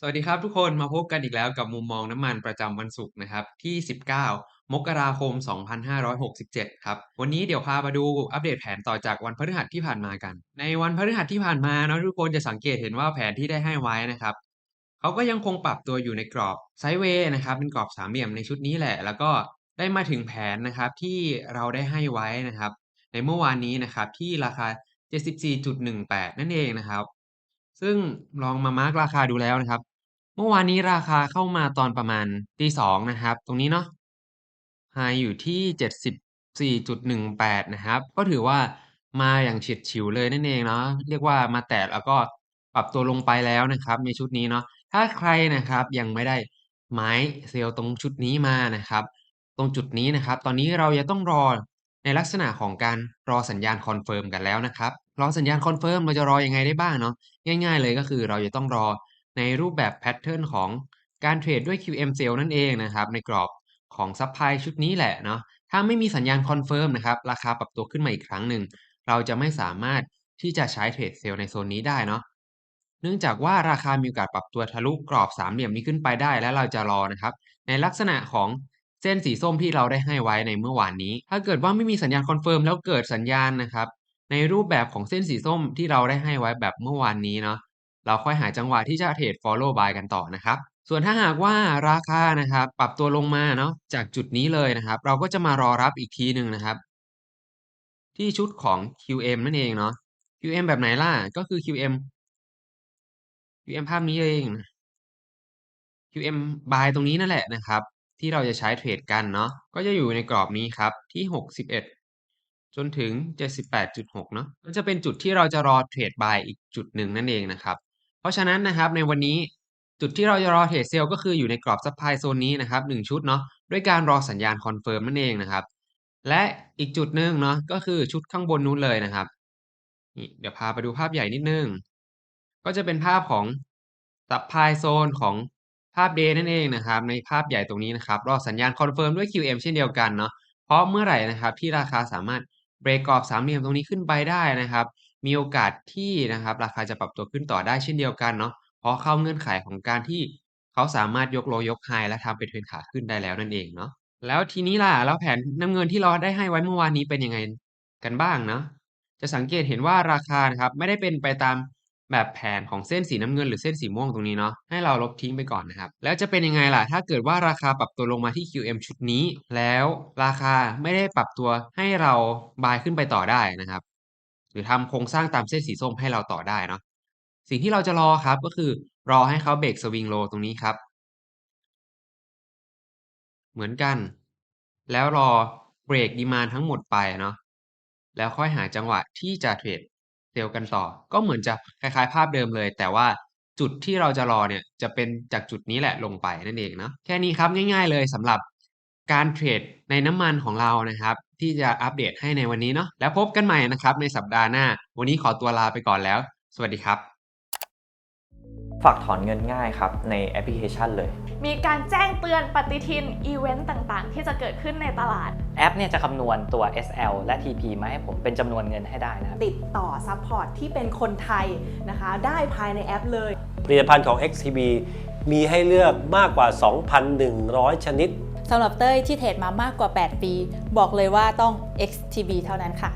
สวัสดีครับทุกคนมาพบกันอีกแล้วกับมุมมองน้ำมันประจำวันศุกร์นะครับที่ 19 มกราคม 2567 ครับ วันนี้เดี๋ยวพามาดูอัปเดตแผนต่อจากวันพฤหัสที่ผ่านมากัน ในวันพฤหัสที่ผ่านมาเนาะทุกคนจะสังเกตเห็นว่าแผนที่ได้ให้ไว้นะครับเขาก็ยังคงปรับตัวอยู่ในกรอบไซด์เวย์นะครับเป็นกรอบสามเหลี่ยมในชุดนี้แหละ แล้วก็ได้มาถึงแผนนะครับที่เราได้ให้ไว้นะครับ ในเมื่อวานนี้นะครับที่ราคา 74.18 นั่นเองนะครับ ซึ่งลองมามาร์กราคาดูแล้วนะครับ เมื่อวานนี้ราคาเข้ามาตอนประมาณตีสองนะครับ ตรงนี้เนาะไฮอยู่ที่74.18นะครับ ก็ถือว่ามาอย่างเฉียดฉิวเลยนั่นเองเนาะเรียกว่ามาแตะแล้วก็ปรับตัวลงไปแล้วนะครับ ในชุดนี้เนาะถ้าใครนะครับยังไม่ได้ไม้เซลล์ตรงชุดนี้มานะครับ ตรงจุดนี้นะครับ ตอนนี้เราจะต้องรอในลักษณะของการรอสัญญาณคอนเฟิร์มกันแล้วนะครับ รอสัญญาณคอนเฟิร์มเราจะรออยังไงได้บ้างเนาะง่ายๆเลยก็คือเราจะต้องรอในรูปแบบแพทเทิร์นของการเทรดด้วย QM Cell นั่นเองนะครับในกรอบของซั p พลายชุดนี้แหละเนาะถ้าไม่มีสัญญาณคอนเฟิร์มนะครับราคาปรับตัวขึ้นมาอีกครั้งหนึ่งเราจะไม่สามารถที่จะใช้เทรดเซลล์ในโซนนี้ได้เนาะเนื่องจากว่าราคามีโอกาสปรับตัวทะลุกรอบสามเหลี่ยมนี้ขึ้นไปได้และเราจะรอนะครับ ในลักษณะของเส้นสีส้มที่เราได้ให้ไว้ในเมื่อวานนี้ ถ้าเกิดว่าไม่มีสัญญาณคอนเฟิร์มแล้วเกิดสัญญาณนะครับ ในรูปแบบของเส้นสีส้มที่เราได้ให้ไว้แบบเมื่อวานนี้เนาะเราค่อยหาจังหวะที่จะเทรด follow buy กันต่อนะครับ ส่วนถ้าหากว่าราคานะครับปรับตัวลงมาเนาะจากจุดนี้เลยนะครับ เราก็จะมารอรับอีกทีหนึ่งนะครับ ที่ชุดของ QM นั่นเองเนาะ QM แบบไหนล่ะก็คือ QM QM ภาพนี้เอง QM buy ตรงนี้นั่นแหละนะครับ ที่เราจะใช้เทรดกันเนาะก็จะอยู่ในกรอบนี้ครับที่ 61 จนถึง 78.6 เนาะก็จะเป็นจุดที่เราจะรอเทรด buy อีกจุดหนึ่งนั่นเองนะครับ เพราะฉะนั้นนะครับในวันนี้จุดที่เราจะรอเทรดเซลก็คืออยู่ในกรอบซั p พลายโซนนี้นะครับ1ชุดเนาะด้วยการรอสัญญาณคอนเฟิร์มนั่นเองนะครับ และอีกจุดหนึ่งเนาะก็คือชุดข้างบนนู้นเลยนะครับนี่เดี๋ยวพาไปดูภาพใหญ่นิดนึง ก็จะเป็นภาพของซับพลายโซนของภาพ day นั่นเองนะครับ ในภาพใหญ่ตรงนี้นะครับรอสัญญาณคอนเฟิร์มด้วย QM เช่นเดียวกันเนาะเพราะเมื่อไหร่นะครับที่ราคาสามารถ เบรกกรอบสามเหลี่ยมตรงนี้ขึ้นไปได้นะครับ มีโอกาสที่นะครับ ราคาจะปรับตัวขึ้นต่อได้เช่นเดียวกันเนาะเพราะเข้าเงื่อนไขของการที่เขาสามารถยกโลยกไฮและทำเป็นเทรนขาขึ้นได้แล้วนั่นเองเนาะแล้วทีนี้ล่ะแล้วแผนน้ำเงินที่เราได้ให้ไว้เมื่อวานนี้เป็นยังไงกันบ้างเนาะจะสังเกตเห็นว่าราคานะครับไม่ได้เป็นไปตาม แบบแผนของเส้นสีน้ำเงินหรือเส้นสีม่วงตรงนี้เนาะให้เราลบทิ้งไปก่อนนะครับ แล้วจะเป็นยังไงล่ะ ถ้าเกิดว่าราคาปรับตัวลงมาที่ QM ชุดนี้ แล้วราคาไม่ได้ปรับตัวให้เราบายขึ้นไปต่อได้นะครับ หรือทำโครงสร้างตามเส้นสีส้มให้เราต่อได้เนาะสิ่งที่เราจะรอครับก็คือรอให้เขาเบรกสวิงโลตรงนี้ครับ เหมือนกัน แล้วรอเบรกดีมานทั้งหมดไปเนาะแล้วค่อยหาจังหวะที่จะเทรด เซลล์กันต่อ ก็เหมือนจะคล้ายๆ ภาพเดิมเลย แต่ว่าจุดที่เราจะรอเนี่ยจะเป็นจากจุดนี้แหละลงไปนั่นเองเนาะแค่นี้ครับง่าย ๆ เลยสำหรับการเทรดในน้ำมันของเรานะครับ ที่จะอัปเดตให้ในวันนี้เนาะแล้วพบกันใหม่นะครับในสัปดาห์หน้า วันนี้ขอตัวลาไปก่อนแล้ว สวัสดีครับ ฝากถอนเงินง่ายครับ ในแอปพลิเคชันเลย มีการแจ้งเตือนปฏิทินอีเวนต์ต่างๆ ที่จะเกิดขึ้นในตลาด แอปเนี่ยจะคำนวณตัว SL และ TP มาให้ผมเป็นจำนวนเงินให้ได้นะครับติดต่อซัพพอร์ตที่เป็นคนไทยนะคะ ได้ภายในแอปเลย ผลิตภัณฑ์ของ XTB มีให้เลือกมากกว่า 2,100 ชนิด สำหรับเต้ยที่เทรดมามากกว่า 8 ปี บอกเลยว่าต้อง XTB เท่านั้นค่ะ